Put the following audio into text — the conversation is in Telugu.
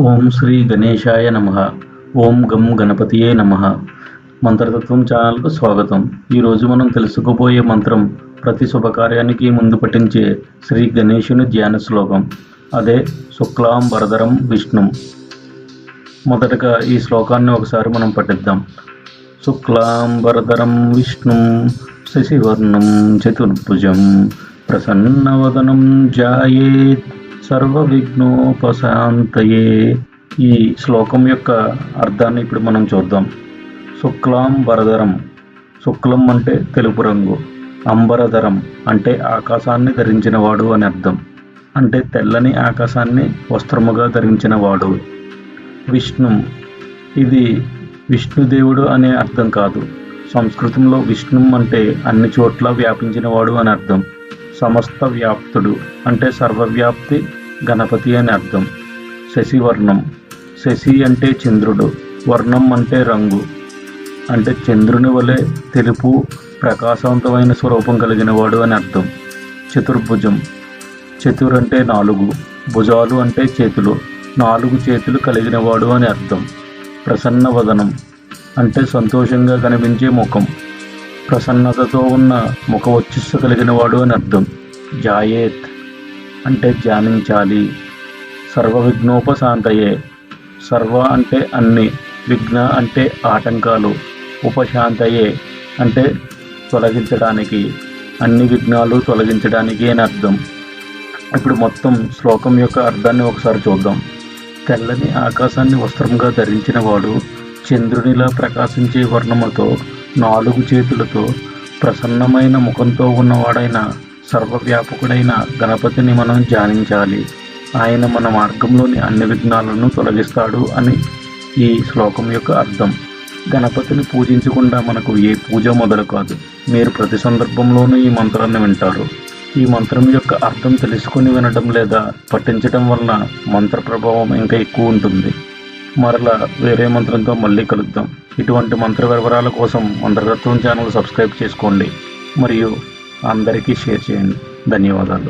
ఓం శ్రీ గణేశాయ నమ. ఓం గం గణపతియే నమ. మంత్రతత్వం ఛానల్కు స్వాగతం. ఈరోజు మనం తెలుసుకోబోయే మంత్రం ప్రతి శుభకార్యానికి ముందు పఠించే శ్రీ గణేశుని ధ్యాన శ్లోకం. అదే శుక్లాం వరదరం విష్ణు. మొదటగా ఈ శ్లోకాన్ని ఒకసారి మనం పఠిద్దాం. శుక్లాం వరదరం విష్ణు శశివర్ణం చతుర్భుజం ప్రసన్నవదనం జాయేత్. సర్వ విఘ్నోపశాంతయే ఈ శ్లోకం యొక్క అర్థాన్ని ఇప్పుడు మనం చూద్దాం. శుక్లాం వరదరం. శుక్లం అంటే తెలుపు రంగు. అంబరధరం అంటే ఆకాశాన్ని ధరించినవాడు అని అర్థం. అంటే తెల్లని ఆకాశాన్ని వస్త్రముగా ధరించినవాడు. విష్ణు. ఇది విష్ణుదేవుడు అనే అర్థం కాదు. సంస్కృతంలో విష్ణు అంటే అన్ని చోట్ల వ్యాపించినవాడు అని అర్థం. సమస్త వ్యాప్తుడు అంటే సర్వవ్యాప్తి గణపతి అని అర్థం. శశివర్ణం శశి అంటే చంద్రుడు వర్ణం అంటే రంగు. అంటే చంద్రుని వలె తెలుపు ప్రకాశవంతమైన స్వరూపం కలిగిన వాడు అని అర్థం. చతుర్భుజం. చతుర్ అంటే నాలుగు భుజాలు అంటే చేతులు. నాలుగు చేతులు కలిగిన వాడు అని అర్థం. ప్రసన్న వదనం. అంటే సంతోషంగా కనిపించే ముఖం. ప్రసన్నతతో ఉన్న ముఖ వచ్చిస్సు కలిగిన వాడు అని అర్థం. జాయేత్. అంటే ధ్యానించాలి. సర్వ విఘ్నోపశాంతయే సర్వ అంటే అన్ని విఘ్న అంటే ఆటంకాలు. ఉపశాంతయే అంటే తొలగించడానికి. అన్ని విఘ్నాలు తొలగించడానికి అని అర్థం. ఇప్పుడు మొత్తం శ్లోకం యొక్క అర్థాన్ని ఒకసారి చూద్దాం. తెల్లని ఆకాశాన్ని వస్త్రంగా ధరించిన వాడు చంద్రునిలా ప్రకాశించే వర్ణముతో నాలుగు చేతులతో ప్రసన్నమైన ముఖంతో ఉన్నవాడైన సర్వవ్యాపకుడైన గణపతిని మనం ధ్యానించాలి. ఆయన మన మార్గంలోని అన్ని విఘ్నాలను తొలగిస్తాడు అని ఈ శ్లోకం యొక్క అర్థం. గణపతిని పూజించకుండా మనకు ఏ పూజ మొదలు కాదు. మీరు ప్రతి సందర్భంలోనూ ఈ మంత్రాన్ని వింటారు. ఈ మంత్రం యొక్క అర్థం తెలుసుకుని వినడం లేదా పఠించడం వలన మంత్ర ప్రభావం ఇంకా ఎక్కువ ఉంటుంది. మరలా వేరే మంత్రంతో మళ్ళీ కలుద్దాం. ఇటువంటి మంత్ర వివరాల కోసం మంత్రతత్వం ఛానల్ సబ్స్క్రైబ్ చేసుకోండి. మరియు అందరికీ షేర్ చేయండి. ధన్యవాదాలు.